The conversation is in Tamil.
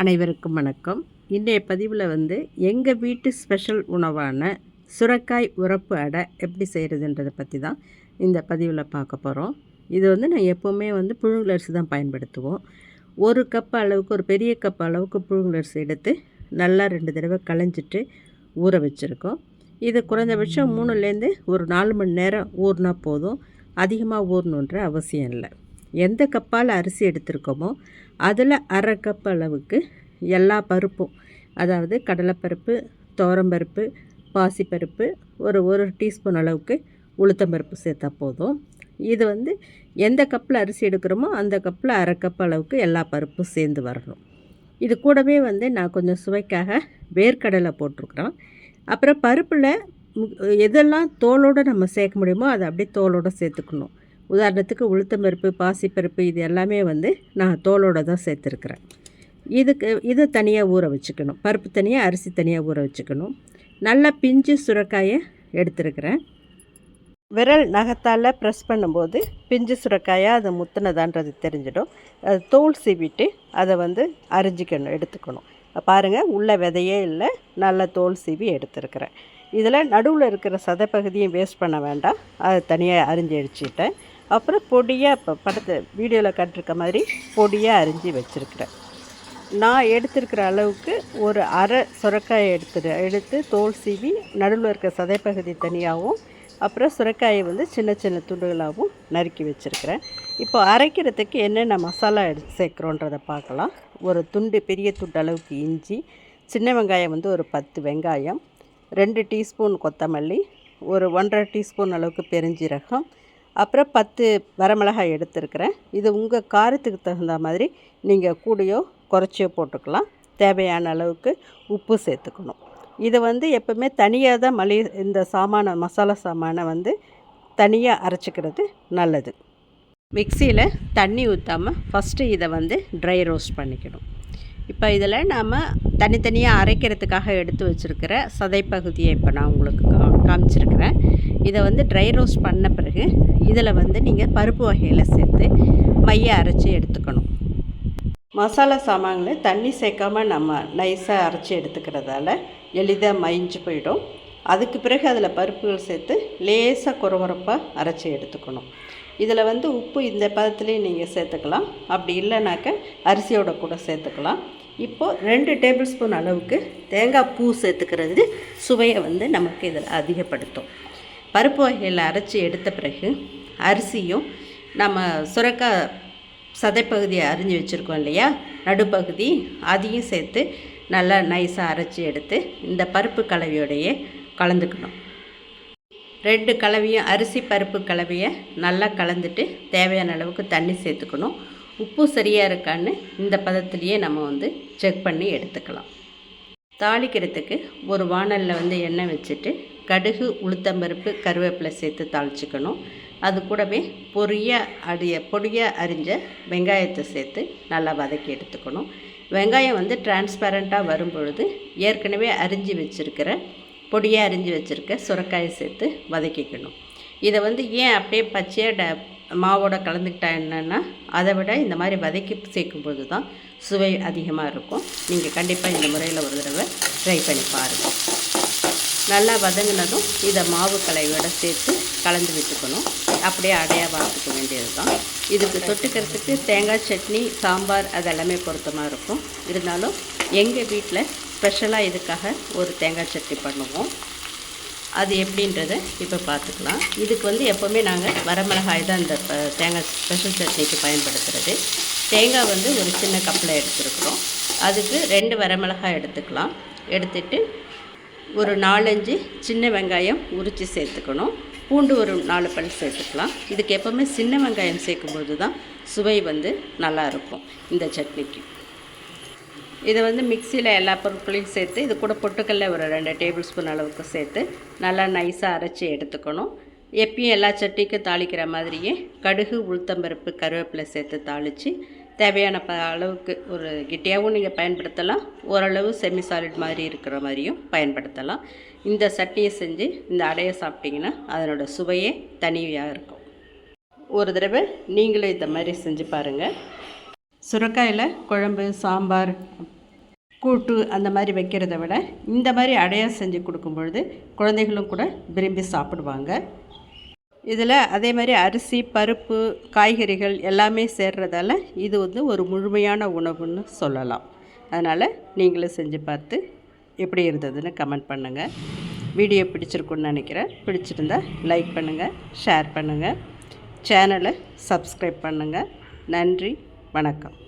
அனைவருக்கும் வணக்கம். இன்றைய பதிவில் வந்து எங்கள் வீட்டு ஸ்பெஷல் உணவான சுரக்காய் உரப்பு அடை எப்படி செய்கிறதுன்றதை பற்றி தான் இந்த பதிவில் பார்க்க போகிறோம் இது வந்து நான் எப்போவுமே வந்து புழுங்கலரிசி தான் பயன்படுத்துவோம். ஒரு கப் அளவுக்கு ஒரு பெரிய கப் அளவுக்கு புழுங்கலரிசி எடுத்து நல்லா ரெண்டு தடவை களைஞ்சிட்டு ஊற வச்சுருக்கோம். இது குறைஞ்சபட்சம் மூணுலேருந்து ஒரு நாலு மணி நேரம் ஊறினா போதும். அதிகமாக ஊறணுன்ற அவசியம் இல்லை. எந்த கப்பால் அரிசி எடுத்திருக்கோமோ அதில் அரை கப் அளவுக்கு எல்லா பருப்பும் அதாவது கடலைப்பருப்பு தோரம்பருப்பு பாசிப்பருப்பு ஒரு ஒரு டீஸ்பூன் அளவுக்கு உளுத்தம்பருப்பு சேர்த்தா போதும். இது வந்து எந்த கப்பில் அரிசி எடுக்கிறோமோ அந்த கப்பில் அரை கப் அளவுக்கு எல்லா பருப்பும் சேர்ந்து வரணும். இது கூடவே வந்து நான் கொஞ்சம் சுவைக்காக வேர்க்கடலை போட்டிருக்குறோம் அப்புறம் பருப்பில் எதெல்லாம் தோலோடு நம்ம சேர்க்க முடியுமோ அதை அப்படியே தோலோடு சேர்த்துக்கணும். உதாரணத்துக்கு உளுத்தம்பருப்பு பாசிப்பருப்பு இது எல்லாமே வந்து நான் தோலோடு தான் சேர்த்துருக்குறேன். இதுக்கு இதை தனியாக ஊற வச்சுக்கணும். பருப்பு தனியாக அரிசி தனியாக ஊற வச்சுக்கணும். நல்லா பிஞ்சு சுரக்காயை எடுத்துருக்கிறேன். விரல் நகத்தால் ப்ரெஸ் பண்ணும்போது பிஞ்சு சுரக்காயாக அதை முத்துனதான்றது தெரிஞ்சிடும். அதை தோல் சீவிட்டு அதை வந்து அரிஞ்சிக்கணும் எடுத்துக்கணும். பாருங்கள் உள்ள விதையே இல்லை நல்ல தோல் சீவி எடுத்துருக்கிறேன். இதில் நடுவில் இருக்கிற சதைப்பகுதியும் வேஸ்ட் பண்ண வேண்டாம். அதை தனியாக அரிஞ்சு அடிச்சுட்டேன். அப்புறம் பொடியாக இப்போ படத்தை வீடியோவில் கட்டிருக்க மாதிரி பொடியாக அரிஞ்சு வச்சுருக்கிறேன். நான் எடுத்திருக்கிற அளவுக்கு ஒரு அரை சுரக்காயை எடுத்து எடுத்து தோல் சீவி நடுவில் இருக்க சதைப்பகுதி தனியாகவும் அப்புறம் சுரக்காயை வந்து சின்ன சின்ன துண்டுகளாகவும் நறுக்கி வச்சுருக்கிறேன். இப்போ அரைக்கிறதுக்கு என்னென்ன மசாலா எடு சேர்க்குறோன்றதை பார்க்கலாம். ஒரு துண்டு பெரிய துண்டு அளவுக்கு இஞ்சி சின்ன வெங்காயம் வந்து ஒரு பத்து வெங்காயம் ரெண்டு டீஸ்பூன் கொத்தமல்லி ஒரு ஒன்றரை டீஸ்பூன் அளவுக்கு பெருஞ்சீரகம் அப்புறம் பத்து வரமிளகாய் எடுத்துருக்கிறேன். இது உங்கள் காரத்துக்கு தகுந்த மாதிரி நீங்கள் கூடையோ குறைச்சியோ போட்டுக்கலாம். தேவையான அளவுக்கு உப்பு சேர்த்துக்கணும். இதை வந்து எப்போவுமே தனியாக தான் மளி இந்த சாமான மசாலா சாமானை வந்து தனியாக அரைச்சிக்கிறது நல்லது. மிக்சியில் தண்ணி ஊற்றாமல் ஃபஸ்ட்டு இதை வந்து ட்ரை ரோஸ்ட் பண்ணிக்கணும். இப்போ இதில் நாம் தனித்தனியாக அரைக்கிறதுக்காக எடுத்து வச்சுருக்கிற சதைப்பகுதியை இப்போ நான் உங்களுக்கு கா காமிச்சிருக்கிறேன். இதை வந்து ட்ரை ரோஸ்ட் பண்ண பிறகு இதில் வந்து நீங்கள் பருப்பு வகையில் சேர்த்து மைய அரைச்சி எடுத்துக்கணும். மசாலா சாமான்களை தண்ணி சேர்க்காமல் நம்ம நைஸாக அரைச்சி எடுத்துக்கிறதால எளிதாக மயிஞ்சு போயிடும். அதுக்கு பிறகு அதில் பருப்புகள் சேர்த்து லேசாக குறவரப்பாக அரைச்சி எடுத்துக்கணும். இதில் வந்து உப்பு இந்த பதத்துலேயும் நீங்கள் சேர்த்துக்கலாம். அப்படி இல்லைனாக்க அரிசியோட கூட சேர்த்துக்கலாம். இப்போது ரெண்டு டேபிள் ஸ்பூன் அளவுக்கு தேங்காய் பூ சேர்த்துக்கிறது சுவையை வந்து நமக்கு இதில் அதிகப்படுத்தும். பருப்பு வகையில் அரைச்சி எடுத்த பிறகு அரிசியும் நம்ம சுரக்காய் சதைப்பகுதியை அரிஞ்சு வச்சுருக்கோம் இல்லையா? நடுப்பகுதி அதையும் சேர்த்து நல்லா நைஸாக அரைச்சி எடுத்து இந்த பருப்பு கலவையோடையே கலந்துக்கணும். ரெண்டு கலவையும் அரிசி பருப்பு கலவையை நல்லா கலந்துட்டு தேவையான அளவுக்கு தண்ணி சேர்த்துக்கணும். உப்பு சரியாக இருக்கான்னு இந்த பதத்துலேயே நம்ம வந்து செக் பண்ணி எடுத்துக்கலாம். தாளிக்கிறதுக்கு ஒரு வானலில் வந்து எண்ணெய் வச்சுட்டு கடுகு உளுத்தம்பருப்பு கருவேப்பிலை சேர்த்து தாளிச்சிக்கணும். அது கூடவே பொரியாக அடிய பொடியாக அரிஞ்ச வெங்காயத்தை சேர்த்து நல்லா வதக்கி எடுத்துக்கணும். வெங்காயம் வந்து டிரான்ஸ்பரண்ட்டாக வரும் பொழுது ஏற்கனவே அரிஞ்சு வச்சுருக்கிற பொடியாக அரிஞ்சு வச்சுருக்க சுரக்காயை சேர்த்து வதக்கிக்கணும். இதை வந்து ஏன் அப்படியே பச்சையாக ட மாவோட கலந்துக்கிட்டா என்னென்னா அதை விட இந்த மாதிரி வதக்கி சேர்க்கும்போது தான் சுவை அதிகமாக இருக்கும். நீங்கள் கண்டிப்பாக இந்த முறையில் ஒரு தடவை ட்ரை பண்ணி பாருங்கள் நல்லா வதங்கினதும் இதை மாவு கலையோட சேர்த்து கலந்து விட்டுக்கணும். அப்படியே அடையாக பார்த்துக்க வேண்டியது தான். இதுக்கு தொட்டுக்கிறதுக்கு தேங்காய் சட்னி சாம்பார் அதெல்லாமே பொருத்தமாக இருக்கும். இருந்தாலும் எங்கள் வீட்டில் ஸ்பெஷலாக இதுக்காக ஒரு தேங்காய் சட்னி பண்ணுவோம். அது எப்படின்றத இப்போ பார்த்துக்கலாம். இதுக்கு வந்து எப்போவுமே நாங்கள் வரமிளகாய் தான் இந்த தேங்காய் ஸ்பெஷல் சட்னிக்கு பயன்படுத்துகிறது தேங்காய் வந்து ஒரு சின்ன கப்பில் எடுத்துருக்குறோம். அதுக்கு ரெண்டு வரமிளகாய் எடுத்துக்கலாம். எடுத்துட்டு ஒரு நாலஞ்சு சின்ன வெங்காயம் உரித்து சேர்த்துக்கணும். பூண்டு ஒரு நாலு பல் சேர்த்துக்கலாம். இதுக்கு எப்போவுமே சின்ன வெங்காயம் சேர்க்கும்போது தான் சுவை வந்து நல்லாயிருக்கும் இந்த சட்னிக்கு. இதை வந்து மிக்சியில் எல்லா பொருட்களையும் சேர்த்து இது கூட பொட்டுக்கல்ல ஒரு ரெண்டு டேபிள் ஸ்பூன் அளவுக்கு சேர்த்து நல்லா நைஸாக அரைச்சி எடுத்துக்கணும். எப்பயும் எல்லா சட்டிக்கும் தாளிக்கிற மாதிரியே கடுகு உளுத்தம்பருப்பு கருவேப்பிலை சேர்த்து தாளித்து தேவையான ப அளவுக்கு ஒரு கிட்டியாகவும் நீங்கள் பயன்படுத்தலாம். ஓரளவு செமி சாலிட் மாதிரி இருக்கிற மாதிரியும் பயன்படுத்தலாம். இந்த சட்னியை செஞ்சு இந்த அடையை சாப்பிட்டிங்கன்னா அதனோட சுவையே தனியாக இருக்கும். ஒரு தடவை நீங்களும் இந்த மாதிரி செஞ்சு பாருங்கள் சுரக்காயில் குழம்பு சாம்பார் கூட்டு அந்த மாதிரி வைக்கிறத விட இந்த மாதிரி அடையாக செஞ்சு கொடுக்கும் பொழுது குழந்தைகளும் கூட விரும்பி சாப்பிடுவாங்க. இதில் அதே மாதிரி அரிசி பருப்பு காய்கறிகள் எல்லாமே சேர்றதால இது வந்து ஒரு முழுமையான உணவுன்னு சொல்லலாம். அதனால் நீங்களும் செஞ்சு பார்த்து எப்படி இருந்ததுன்னு கமெண்ட் பண்ணுங்கள் வீடியோ பிடிச்சிருக்குன்னு நினைக்கிறேன். பிடிச்சிருந்தா லைக் பண்ணுங்கள் ஷேர் பண்ணுங்கள் சேனலை சப்ஸ்கிரைப் பண்ணுங்கள் நன்றி. வணக்கம்.